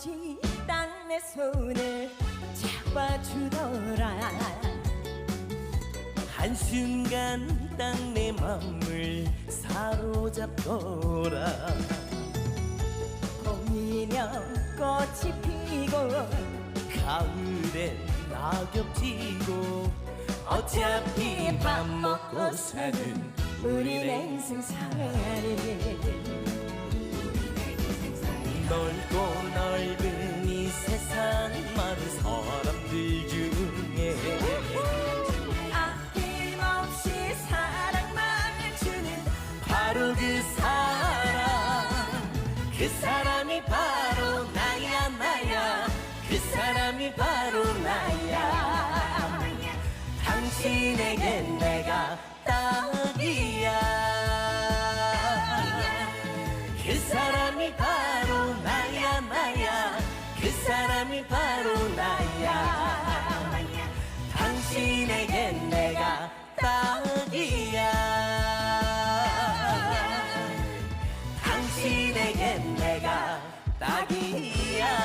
아버지 딱 내 손을 잡아주더라. 한순간 딱 내 맘을 사로잡더라. 봄이면 꽃이 피고 가을엔 낙엽 지고 어차피 밥 먹고 사는 우리 냉생 살이 넓고 넓은 이 세상 많은 사람들 중에 아낌없이 사랑만 주는 바로 그 사람. 그 사람이 바로 나야 나야. 그 사람이 바로 나야. 당신에겐 내가 딱이야. 그 사람이 바로 사람이 바로 나야. 당신에겐 내가 딱이야. 당신에겐 내가 딱이야